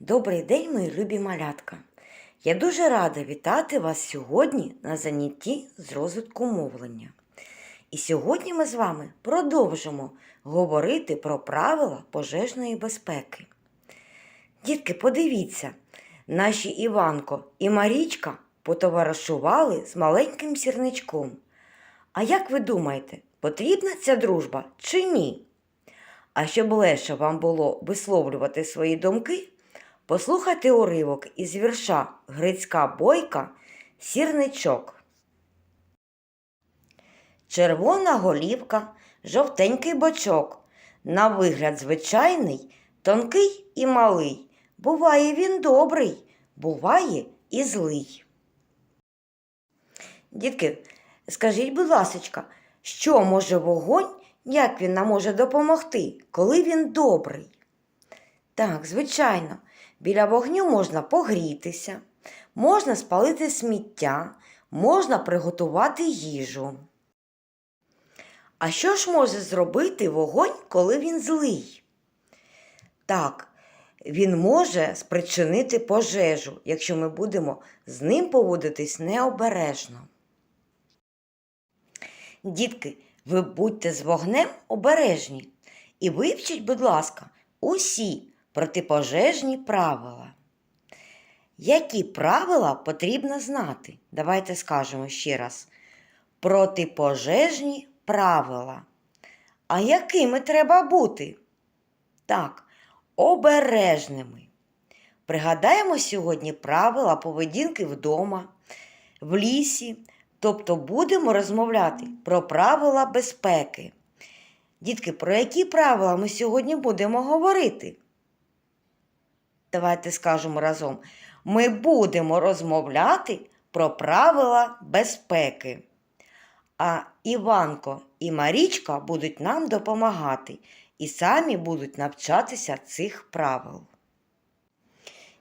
Добрий день, мої любі малятка! Я дуже рада вітати вас сьогодні на занятті з розвитку мовлення. І сьогодні ми з вами продовжимо говорити про правила пожежної безпеки. Дітки, подивіться, наші Іванко і Марічка потоваришували з маленьким сірничком. А як ви думаєте, потрібна ця дружба чи ні? А щоб легше вам було висловлювати свої думки, послухайте уривок із вірша Грицька Бойка Сірничок. Червона голівка, жовтенький бочок. На вигляд звичайний, тонкий і малий. Буває він добрий, буває і злий. Дітки, скажіть, будь ласочка, що може вогонь, як він нам може допомогти, коли він добрий? Так, звичайно, біля вогню можна погрітися, можна спалити сміття, можна приготувати їжу. А що ж може зробити вогонь, коли він злий? Так, він може спричинити пожежу, якщо ми будемо з ним поводитись необережно. Дітки, ви будьте з вогнем обережні і вивчіть, будь ласка, усі протипожежні правила. Які правила потрібно знати? Давайте скажемо ще раз. Протипожежні правила. А якими треба бути? Так, обережними. Пригадаємо сьогодні правила поведінки вдома, в лісі, тобто будемо розмовляти про правила безпеки. Дітки, про які правила ми сьогодні будемо говорити? Давайте скажемо разом. Ми будемо розмовляти про правила безпеки. А Іванко і Марічка будуть нам допомагати і самі будуть навчатися цих правил.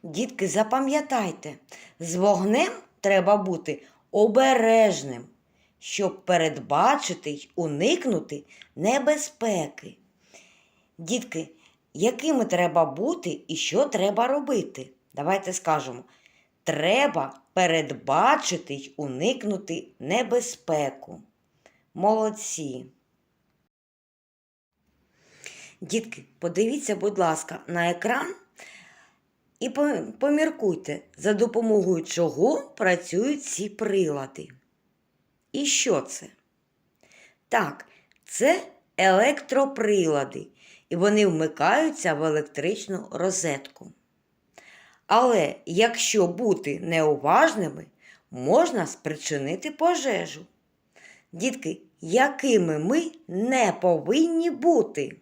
Дітки, запам'ятайте, з вогнем треба бути обережним, щоб передбачити й уникнути небезпеки. Дітки, якими треба бути і що треба робити? Давайте скажемо. Треба передбачити й уникнути небезпеку. Молодці. Дітки, подивіться, будь ласка, на екран і поміркуйте, за допомогою чого працюють ці прилади. І що це? Так, це електроприлади, і вони вмикаються в електричну розетку. Але якщо бути неуважними, можна спричинити пожежу. Дітки, якими ми не повинні бути?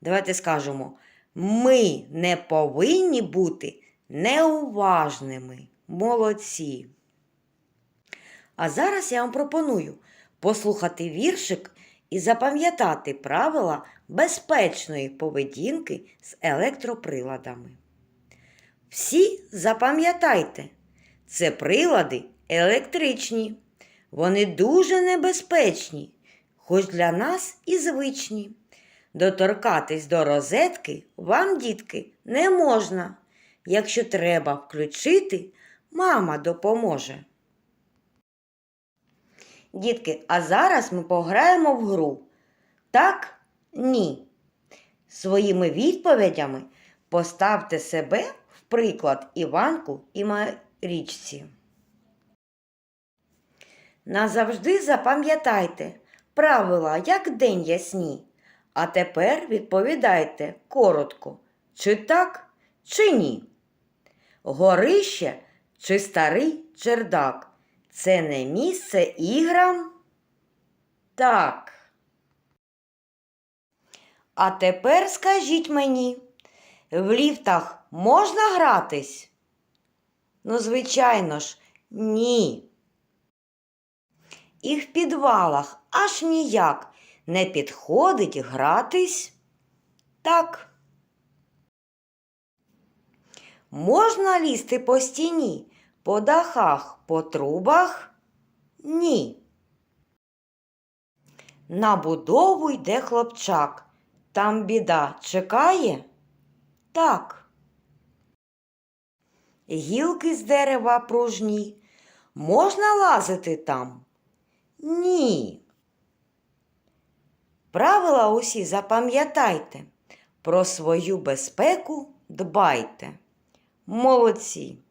Давайте скажемо, ми не повинні бути неуважними. Молодці. А зараз я вам пропоную послухати віршик і запам'ятати правила безпечної поведінки з електроприладами. Всі запам'ятайте, це прилади електричні. Вони дуже небезпечні, хоч для нас і звичні. Доторкатись до розетки вам, дітки, не можна. Якщо треба включити, мама допоможе. Дітки, а зараз ми пограємо в гру. Так, ні. Своїми відповідями поставте себе в приклад Іванку і Марічці. Назавжди запам'ятайте правила, як день ясні. А тепер відповідайте коротко, чи так, чи ні. Горище чи старий чердак це не місце іграм? Так. А тепер скажіть мені, в ліфтах можна гратись? Ну, звичайно ж, ні. І в підвалах аж ніяк не підходить гратись? Так. Можна лізти по стіні, по дахах, по трубах? Ні. На будову йде хлопчак. Там біда чекає? Так. гілки з дерева пружні. Можна лазити там? Ні. Правила усі запам'ятайте. Про свою безпеку дбайте. Молодці.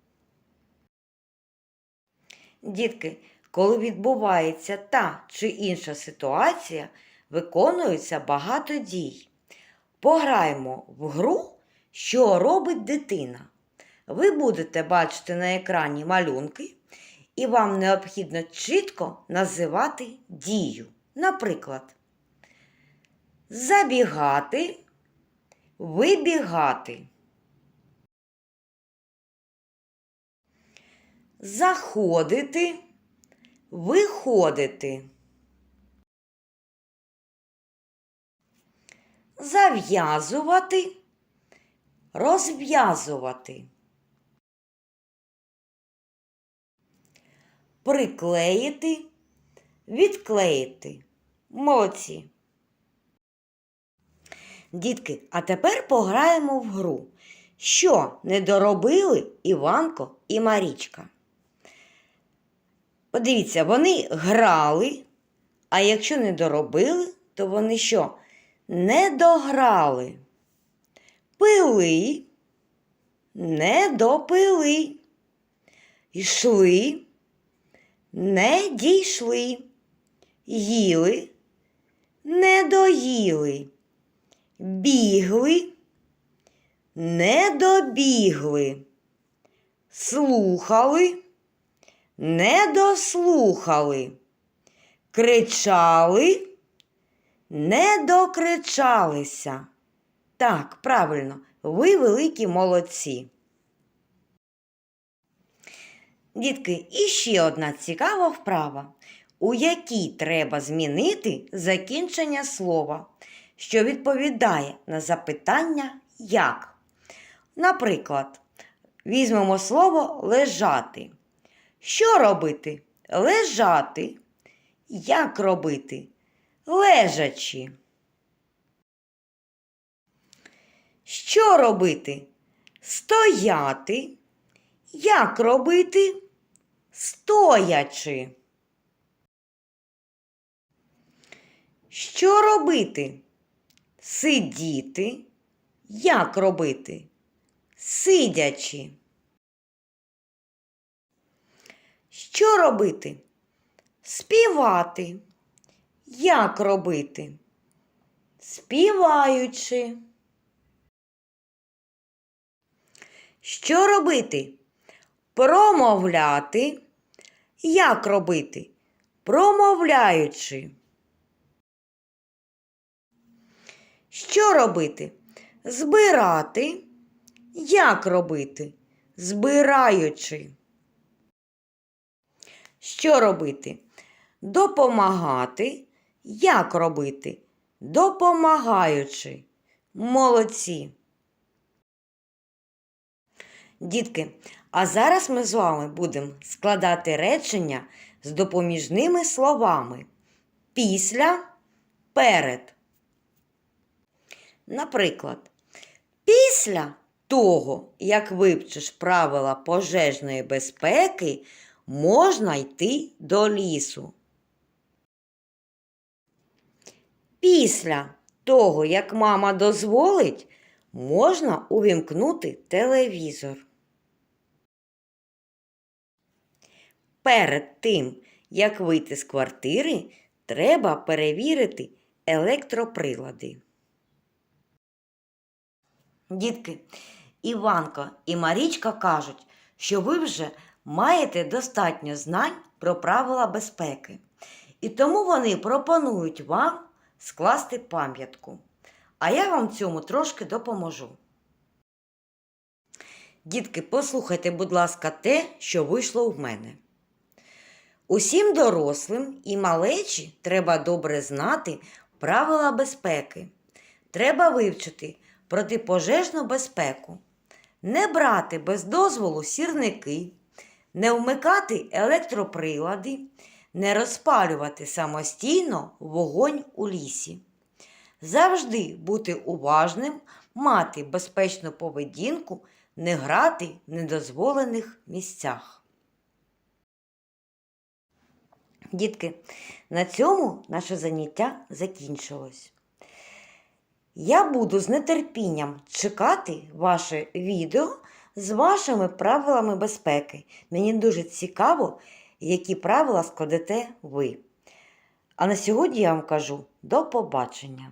Дітки, коли відбувається та чи інша ситуація, виконується багато дій. Пограємо в гру, що робить дитина. Ви будете бачити на екрані малюнки, і вам необхідно чітко називати дію. Наприклад, забігати, вибігати. Заходити, виходити. Зав'язувати, розв'язувати. Приклеїти, відклеїти. Молодці. Дітки, а тепер пограємо в гру. Що не доробили Іванко і Марічка? Подивіться, вони грали, а якщо не доробили, то вони що? Не дограли. Пили, не допили. Йшли, не дійшли. Їли, не доїли. Бігли, не добігли. Слухали, не дослухали. Кричали, не докричалися. Так, правильно, ви великі молодці. Дітки, і ще одна цікава вправа, у якій треба змінити закінчення слова, що відповідає на запитання як. Наприклад, візьмемо слово лежати. Що робити? Лежати. Як робити? Лежачи. Що робити? Стояти. Як робити? Стоячи. Що робити? Сидіти. Як робити? Сидячи. Що робити? Співати. Як робити? Співаючи. Що робити? Промовляти. Як робити? Промовляючи. Що робити? Збирати. Як робити? Збираючи. Що робити? Допомагати. Як робити? Допомагаючи. Молодці. Дітки, а зараз ми з вами будемо складати речення з допоміжними словами після, перед. Наприклад, після того, як вивчиш правила пожежної безпеки, можна йти до лісу. Після того, як мама дозволить, можна увімкнути телевізор. Перед тим, як вийти з квартири, треба перевірити електроприлади. Дітки, Іванко і Марічка кажуть, що ви вже маєте достатньо знань про правила безпеки. І тому вони пропонують вам скласти пам'ятку. А я вам цьому трошки допоможу. Дітки, послухайте, будь ласка, те, що вийшло в мене. Усім дорослим і малечі треба добре знати правила безпеки. Треба вивчити протипожежну безпеку, не брати без дозволу сірники, не вмикати електроприлади, не розпалювати самостійно вогонь у лісі. Завжди бути уважним, мати безпечну поведінку не грати в недозволених місцях. Дітки, на цьому наше заняття закінчилось. Я буду з нетерпінням чекати ваше відео з вашими правилами безпеки. Мені дуже цікаво, які правила складете ви. А на сьогодні я вам кажу до побачення!